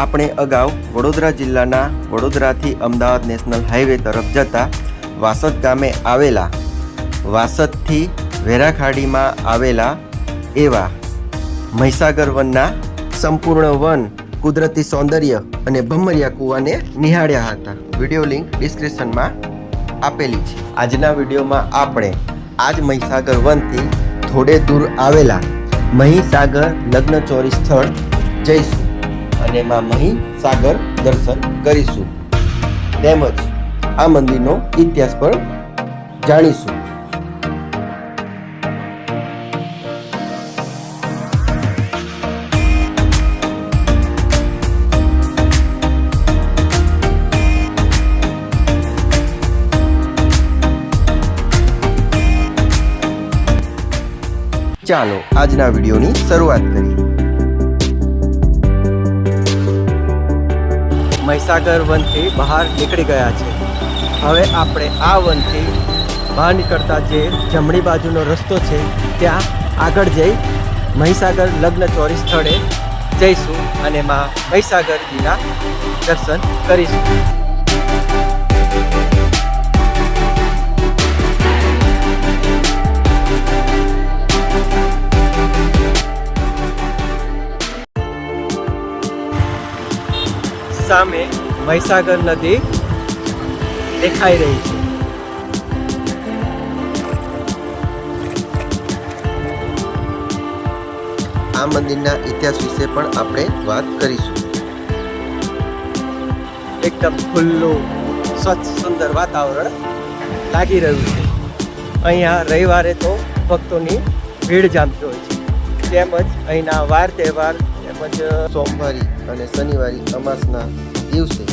આપણે અગાઉ વડોદરા જિલ્લાના વડોદરાથી અમદાવાદ નેશનલ હાઈવે તરફ જતા વાસદ ગામે આવેલા, વાસદથી વેરાખાડીમાં આવેલા એવા મહીસાગર વનના સંપૂર્ણ વન કુદરતી સૌંદર્ય અને ભમરિયા કૂવાને નિહાળ્યા હતા. વીડિયો લિંક ડિસ્ક્રિપ્શનમાં આપેલી છે. આજના વિડીયોમાં આપણે આજ મહીસાગર વનથી થોડે દૂર આવેલા મહીસાગર લગ્ન ચોરી સ્થળ જઈશું. અને માં મહીસાગર દર્શન કરીશું. તેમજ આ મંદિરનો ઇતિહાસ પણ જાણીશું. ચાલો આજના વિડીયોની શરૂઆત કરીએ. મહીસાગર વનથી બહાર નીકળી ગયા છે. હવે આપણે આ વનથી બહાર નીકળતા જે જમણી બાજુનો રસ્તો છે, ત્યાં આગળ જઈ મહીસાગર લગ્ન ચોરી સ્થળે જઈશું અને માં મહીસાગરજીના દર્શન કરીશું. સામે મહીસાગર નદી દેખાઈ રહી છે. આ મંદિરના ઇતિહાસ વિશે પણ આપણે વાત કરીશું. એકદમ ખુલ્લું સ્વચ્છ સુંદર વાતાવરણ લાગી રહ્યું છે. અહીંયા રવિવારે તો ભક્તોની ભીડ જામતી હોય છે. તેમજ અહીંના વાર તહેવાર તેમજ સોમવારી અને શનિવારી અમાસના દિવસે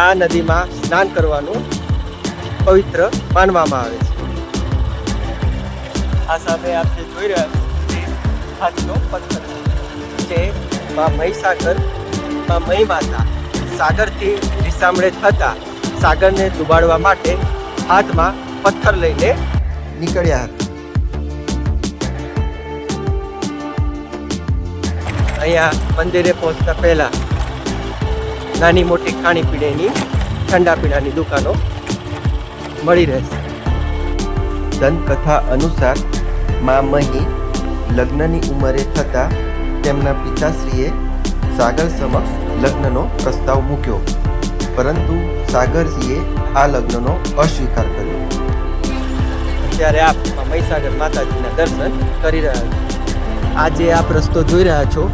આ નદીમાં સ્નાન કરવાનું પવિત્ર માનવામાં આવે છે. આ સામે આપ જે જોઈ રહ્યા છો હાથનો પથ્થર છે માં મહીસાગર, મા મહી માતા સાગરથી રીસામણે થતા સાગરને ડુબાડવા માટે હાથમાં પથ્થર લઈને નીકળ્યા હતા. અહીંયા મંદિરે પહોંચતા પહેલાં નાની મોટી ખાણીપીણીની ઠંડા પીણાની દુકાનો મળી રહેશે. દંતકથા અનુસાર મા મહી લગ્નની ઉંમરે થતા તેમના પિતાશ્રીએ સાગર સમક્ષ લગ્નનો પ્રસ્તાવ મૂક્યો પરંતુ સાગરજીએ આ લગ્નનો અસ્વીકાર કર્યો. ત્યારે આપ મહીસાગર માતાજીના દર્શન કરી રહ્યા છો. આજે આપ રસ્તો જોઈ રહ્યા છો.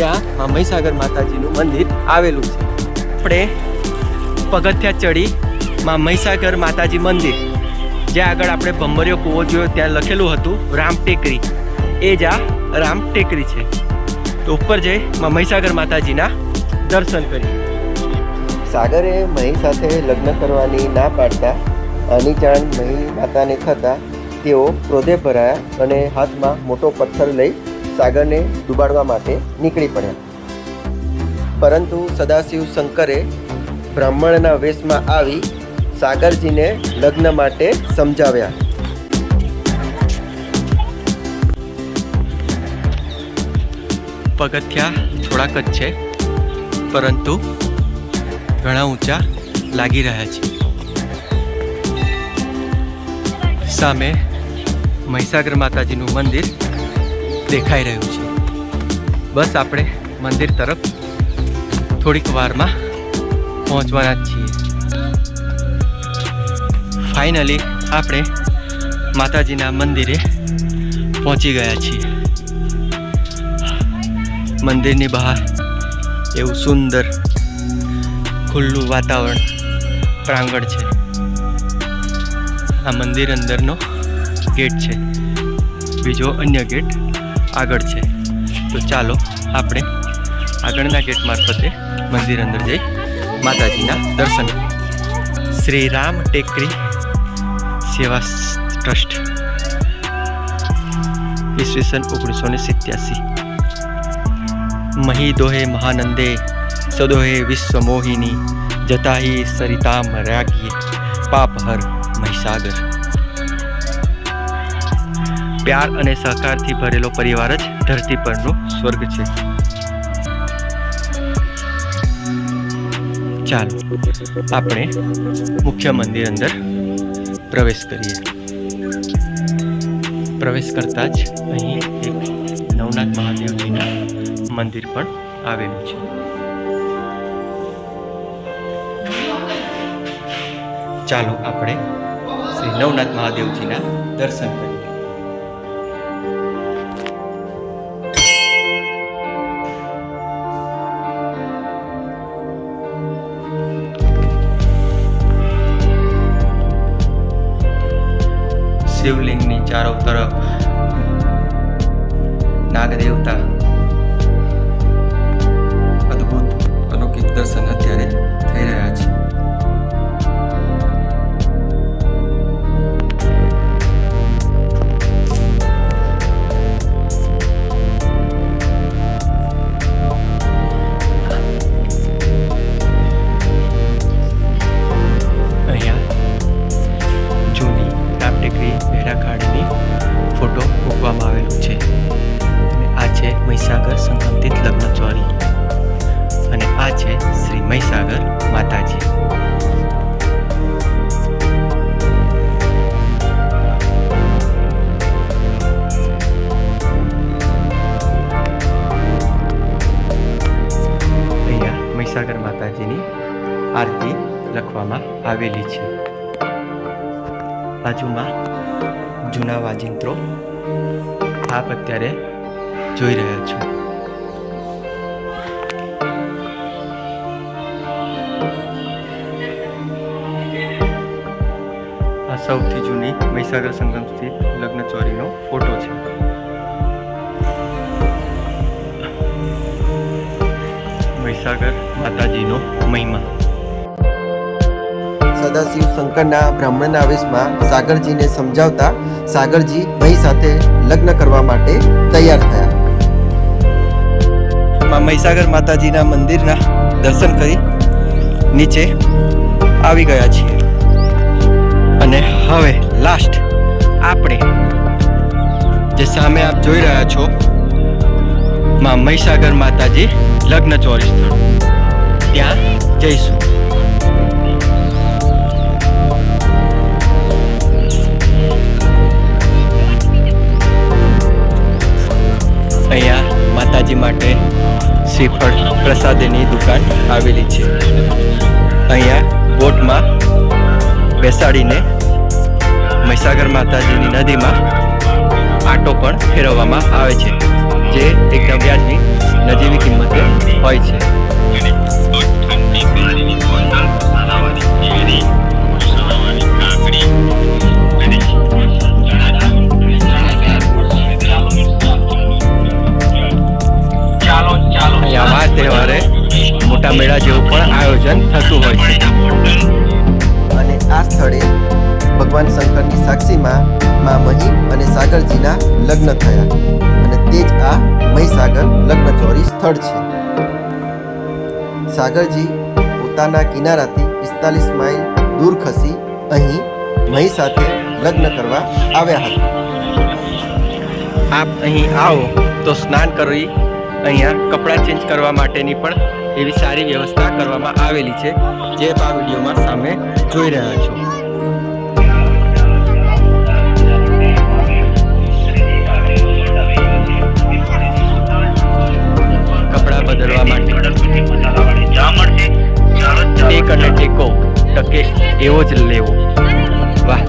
ત્યાં મા મહીસાગર માતાજીનું મંદિર આવેલું છે. આપણે પગથિયા ચડી મા મહીસાગર માતાજી મંદિર. જ્યાં આગળ આપણે ભમરિયો કૂવો જોયો, ત્યાં લખેલું હતું, રામ ટેકરી. એ જ આ રામ ટેકરી છે. તો ઉપર જઈ મા મહીસાગર માતાજીના દર્શન કરી સાગરે મહી સાથે લગ્ન કરવાની ના પાડતા આની જાણ મહી માતાને થતા, તેઓ ક્રોધે ભરાયા અને હાથમાં મોટો પથ્થર લઈ સાગરને ડુબાડવા માટે નીકળી પડ્યા. પરંતુ સદાશિવ શંકરે બ્રાહ્મણના વેશમાં આવી સાગરજીને લગ્ન માટે સમજાવ્યા. પગથિયા થોડાક જ છે, પરંતુ ઘણા ઊંચા લાગી રહ્યા છે. સામે મહીસાગર માતાજીનું મંદિર દેખાઈ રહ્યું છે. બસ આપણે મંદિર તરફ થોડીક વારમાં પહોંચવાના જ છીએ. ફાઇનલી આપણે માતાજીના મંદિરે પહોંચી ગયા છીએ. મંદિરની બહાર એવું સુંદર, ખુલ્લું વાતાવરણ પ્રાંગણ છે. આ મંદિર અંદરનો ગેટ છે. બીજો અન્ય ગેટ આગળ છે. તો ચાલો આપણે આગળના ગેટ મારફતે મંદિર અંદર જઈ માતાજીના દર્શન શ્રી રામ ટેકરી સેવા ટ્રસ્ટ, ઈસવીસન ઓગણીસો ને સિત્યાસી. મહી દોહે મહાનંદે, સદોહે વિશ્વ મોહિની જતાહી સરિતામ રાગીએ પાપ હર મહીસાગર. પ્યાર અને સહકારથી ભરેલો પરિવાર જ ધરતી પરનો સ્વર્ગ છે. ચાલો, આપણે મુખ્ય મંદિર અંદર પ્રવેશ કરીએ. પ્રવેશ કરતા જ અહીં એક નવનાથ મહાદેવજીના મંદિર પણ આવેલું છે. ચાલો, આપણે શ્રી નવનાથ મહાદેવજીના દર્શન કરીએ. ચારો તરફ. નાગ દેવતા અદ્ભુત અલૌકિક દર્શન અત્યારે થઈ રહ્યા છે. બાજુમાં જૂના વાજિંત્રો આપ અત્યારે જોઈ રહ્યા છો. આ સૌથી જૂની મહીસાગર સંગમ સ્થિત લગ્ન ચોરીનો ફોટો છે. મહીસાગર માતાજીનો મહિમા. સદાશિવ શંકરના બ્રાહ્મણના આવેશમાં સાગરજીને સમજાવતા સાગરજી મહી સાથે લગ્ન કરવા માટે તૈયાર થયા. મહીસાગર માતાજીના મંદિરના દર્શન કરી નીચે આવી ગયા છીએ. અને હવે લાસ્ટ આપણે જે સામે આપ જોઈ રહ્યા છો, માં મહીસાગર માતાજી લગ્ન ચોરી સ્થળ. ત્યાં જઈશું. માટે શ્રીફળ પ્રસાદીની દુકાન આવેલી છે. અહીંયા બોટમાં બેસાડીને મહીસાગર માતાજીની નદીમાં આટો પણ ફેરવવામાં આવે છે, જે એકદમ વ્યાજબી, નજીવી કિંમતે હોય છે. પણ થતું હોય છે. અને આ સ્થળે ભગવાન શંકરની સાક્ષીમાં મા મહી અને સાગરજીના લગ્ન થયા. અને તે જ આ મહીસાગર લગ્ન ચોરી સ્થળ છે. સાગરજી પોતાના કિનારાથી પિસ્તાલીસ માઇલ દૂર ખસી અહીં મહી સાથે લગ્ન કરવા આવ્યા હતા. આપ અહીં આવો તો સ્નાન કરી અહીંયા કપડાં ચેન્જ કરવા માટેની પણ એવી સારી વ્યવસ્થા કરવામાં આવેલી છે, જે આ વિડીયોમાં સામે જોઈ રહ્યા છો. કપડાં બદલવા માટે ટેક ટેકો એવો જ લેવો. વાહ.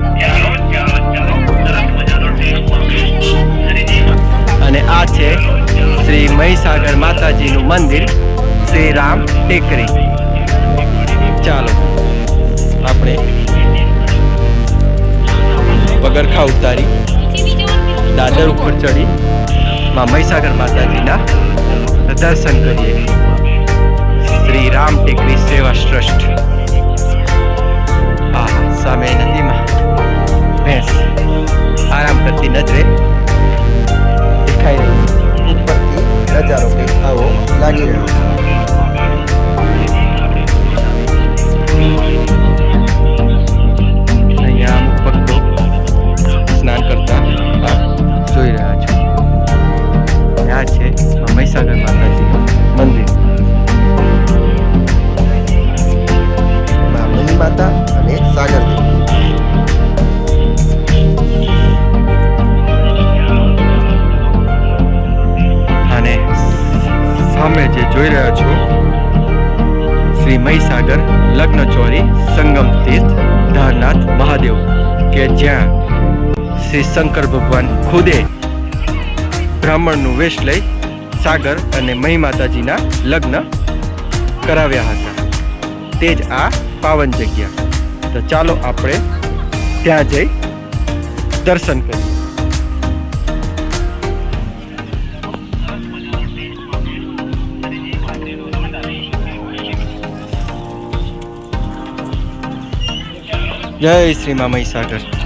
અને આ છે શ્રી મહીસાગર માતાજીનું મંદિર. શ્રી રામ ટેકરી. ચાલો, આપણે પગરખા ઉતારી, દાદર ઉપર ચડી, માં મહીસાગર માતાજીના દર્શન કરીએ. શ્રી રામ ટેકરી સેવા ટ્રસ્ટ. આ સામે નદીમાં ભેંસ આરામ કરતી નજરે દેખાઈ રહી. ઉપરથી નજારો કંઈક આવો લાગી રહ્યો અહીંયા ભક્તો સ્નાન કરતા જોઈ રહ્યા છો આ છે મહીસાગર માતાજીનું મંદિર માતા અને સાગર અને સામે જે જોઈ રહ્યા છો શ્રી મહીસાગર, લગ્ન ચોરી, સંગમ તીર્થ, ધારનાથ, મહાદેવ, કે જ્યાં શ્રી શંકર ભગવાન ખુદે બ્રાહ્મણનું વેશ લઈ સાગર અને મહી માતાજીના લગ્ન કરાવ્યા હતા. તે જ આ પાવન જગ્યા. તો ચાલો આપણે ત્યાં જઈ દર્શન કરીએ. જય શ્રી મા મહીસાગર.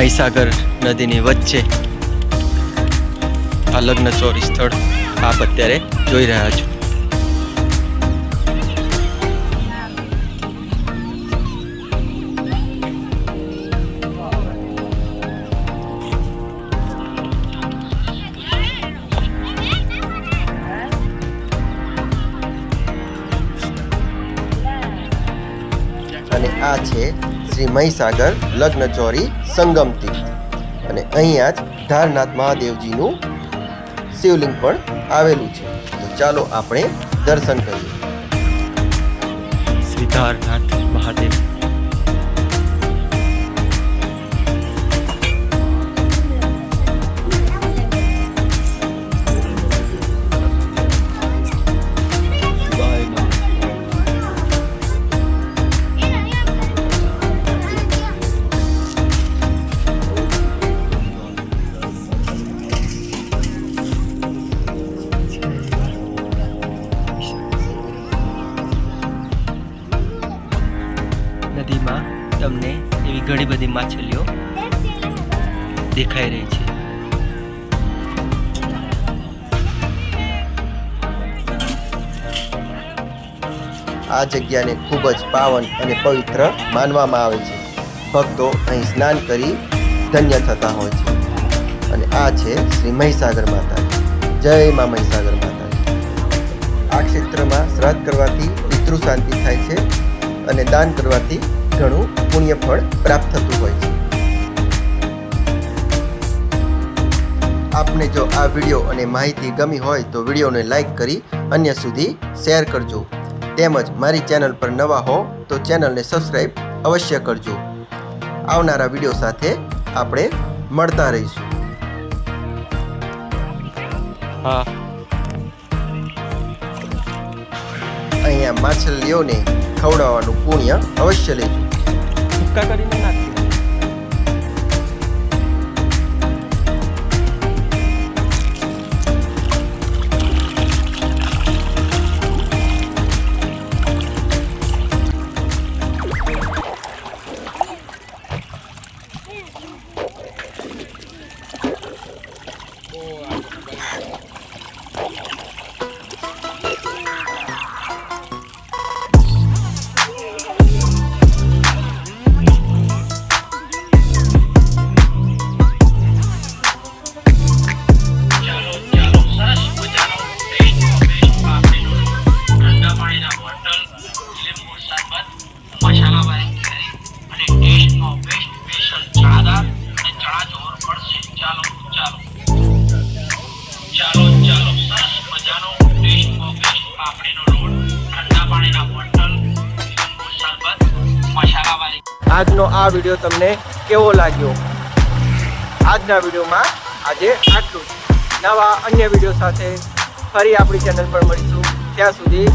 મહીસાગર નદીની વચ્ચે આ લગ્ન ચોરી સ્થળ આપ અત્યારે જોઈ રહ્યા છો. અને આ છે શ્રી મહીસાગર લગ્ન ચોરી સંગમ તીર્થ અને અહીંયા જ ધારનાથ મહાદેવજીનું શિવલિંગ પણ આવેલું છે. તો ચાલો આપણે દર્શન કરીએ. શ્રી ધારનાથ મહાદેવ. આ જગ્યાને ખૂબ જ પાવન અને પવિત્ર માનવામાં આવે છે. ભક્તો અહીં સ્નાન કરી ધન્ય થતા હોય છે. અને આ છે શ્રી મહીસાગર માતા. જય મા મહીસાગર માતા. આ ક્ષેત્રમાં શ્રાદ્ધ કરવાથી પિતૃ શાંતિ થાય છે અને દાન કરવાથી ઘણું પુણ્ય ફળ પ્રાપ્ત થતું હોય છે. આપને જો આ વીડિયો અને માહિતી ગમી હોય તો વિડીયોને લાઈક કરી અન્ય સુધી શેર કરજો. તેમજ મારી ચેનલ પર નવા હો તો ચેનલને સબસ્ક્રાઈબ અવશ્ય કરજો. આવનારા વીડિયો સાથે આપણે મળતા રહીશું. હા. અહીંયા માછલીઓને ખવડાવવાનું પુણ્ય અવશ્ય લેજો. કરીને નાખજો. આજનો આ વીડિયો તમને કેવો લાગ્યો? આજના વિડીયોમાં આજે આટલું નવા અન્ય વીડિયો સાથે ફરી આપણી ચેનલ પર મળીશું. ત્યાં સુધી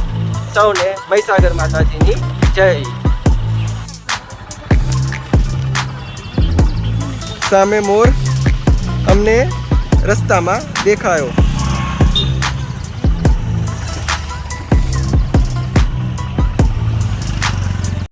સૌને મહીસાગર માતાજીની જય. સામે મોર અમને રસ્તામાં દેખાયો.